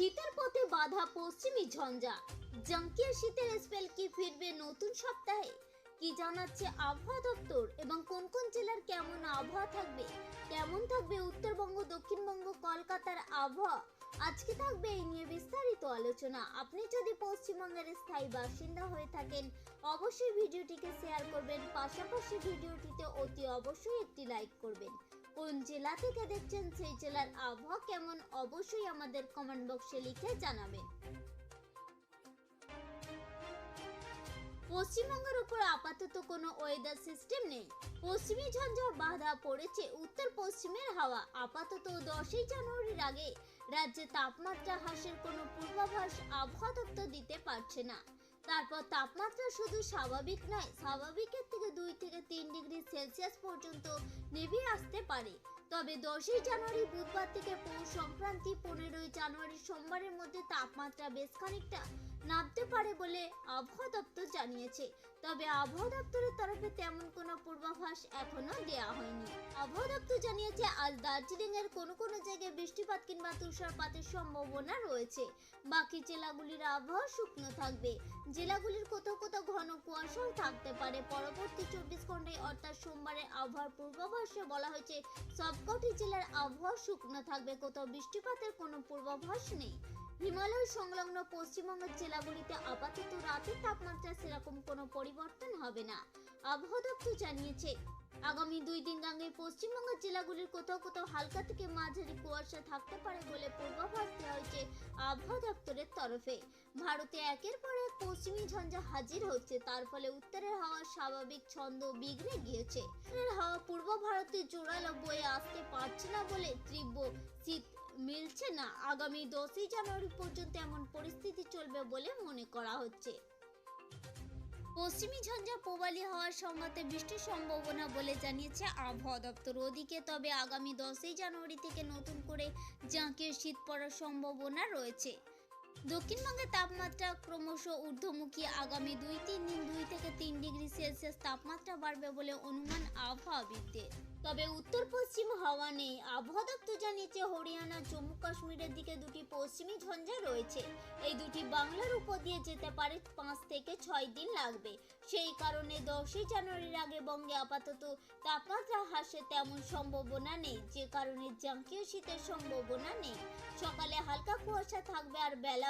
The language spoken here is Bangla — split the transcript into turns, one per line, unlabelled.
শীতের পথে বাধা পশ্চিমী ঝঞ্ঝা। জাঙ্কিয়া শীতের স্পেল কি ফিরবে নতুন সপ্তাহে? কি জানাচ্ছে আবহাওয়া দপ্তর এবং কোন কোন জেলার কেমন আবহাওয়া থাকবে? কেমন থাকবে উত্তরবঙ্গ, দক্ষিণবঙ্গ, কলকাতার আবহাওয়া? আজকে থাকবে এই নিয়ে বিস্তারিত আলোচনা। আপনি যদি পশ্চিমবঙ্গের স্থায়ী বাসিন্দা হয়ে থাকেন, অবশ্যই ভিডিওটিকে শেয়ার করবেন। পাশাপাশি ভিডিওটিতে অতি অবশ্যই একটি লাইক করবেন। কোন জেলা থেকে দেখছেন সেই জেলার আবহাওয়া কেমন, অবশ্যই আমাদের কমেন্ট বক্সে লিখে জানাবেন। পশ্চিমবঙ্গের উপর আপাতত কোনো ওয়েদার সিস্টেম নেই। পশ্চিমী ঝঞ্ঝার বাধা পড়েছে, উত্তর পশ্চিমের হাওয়া। আপাতত দশই জানুয়ারির আগে রাজ্যে তাপমাত্রা হ্রাসের কোনো পূর্বাভাস আবহাওয়া দপ্তর দিতে পারছে না। তারপর তাপমাত্রা শুধু স্বাভাবিক নয়, স্বাভাবিকের থেকে দুই থেকে তিন ডিগ্রি সেলসিয়াস পর্যন্ত নেমে আসতে পারে। তবে দশই জানুয়ারি বুধবার থেকে পৌষ সংক্রান্তি পনেরোই জানুয়ারি সোমবারের মধ্যে তাপমাত্রা বেশ খানিকটা নামতে পারে বলে আবহাওয়া দপ্তর জানিয়েছে। তবে আবহাওয়া দপ্তরের তরফে তেমন কোনো পূর্বাভাস এখনও দেওয়া হয়নি। আবহাওয়া দপ্তর জানিয়েছে, আজ দার্জিলিং এর কোনো কোনো জায়গায় বৃষ্টিপাত কিংবা তুষারপাতের সম্ভাবনা রয়েছে। বাকি জেলাগুলির আবহাওয়া শুকনো থাকবে। জেলাগুলির কোথাও কোথাও ঘন কুয়াশাও থাকতে পারে। পরবর্তী চব্বিশ ঘন্টায় অর্থাৎ সোমবারের আবহাওয়ার পূর্বাভাসে বলা হয়েছে, সবকটি জেলার আবহাওয়া শুকনো থাকবে। কোথাও বৃষ্টিপাতের কোনো পূর্বাভাস নেই। হিমালয় সংলগ্ন পশ্চিমবঙ্গের জেলাগুলিতে আপাতত রাতের তাপমাত্রা সেরকম কোনো পরিবর্তন হবে না। আবহাওয়া দপ্তর জানিয়েছে আগামী দুই দিন আগে পশ্চিমবঙ্গের জেলাগুলির কোথাও কোথাও হালকা থেকে মাঝারি কুয়াশা থাকতে পারে বলে পূর্বাভাস দেওয়া হয়েছে আবহাওয়া দপ্তরের তরফে। ভারতে একের পর এক পশ্চিমী ঝঞ্ঝা হাজির হচ্ছে, তার ফলে উত্তরের হাওয়ার স্বাভাবিক ছন্দ বিগড়ে গিয়েছে। হাওয়া পূর্ব ভারতে জোরালো বয়ে আসতে পারছে না বলে তীব্র শীত মিলছে না। আগামী দশই জানুয়ারি পর্যন্ত এমন পরিস্থিতি চলবে বলে মনে করা হচ্ছে। পশ্চিমী ঝঞ্ঝা প্রবালী হওয়ার সঙ্গতে বৃষ্টির সম্ভাবনা বলে জানিয়েছে আবহাওয়া দপ্তর। ওদিকে তবে আগামী দশই জানুয়ারি থেকে নতুন করে জাঁকের শীত পড়ার সম্ভাবনা রয়েছে। দক্ষিণবঙ্গের তাপমাত্রা ক্রমশ ঊর্ধ্বমুখী। আগামী দুই, তিন দিন, দুই থেকে তিন ডিগ্রি সেলসিয়াস তাপমাত্রা বাড়বে বলে অনুমান আবহাওয়াবিদদের। তবে উত্তর পশ্চিম হাওয়া নেই। আবহাওয়া দপ্তর জানিয়েছে, হরিয়ানা, জম্মু, কাশ্মীরের দিকে দুটি পশ্চিমী ঝঞ্ঝা রয়েছে। এই দুটি বাংলার উপর দিয়ে যেতে পারে পাঁচ থেকে ছয় দিন লাগবে। সেই কারণে দশই জানুয়ারির আগে বঙ্গে আপাতত তাপমাত্রা হ্রাসের তেমন সম্ভাবনা নেই। যে কারণে জাঙ্কিয় শীতের সম্ভাবনা নেই। সকালে হালকা কুয়াশা থাকবে আর বেলা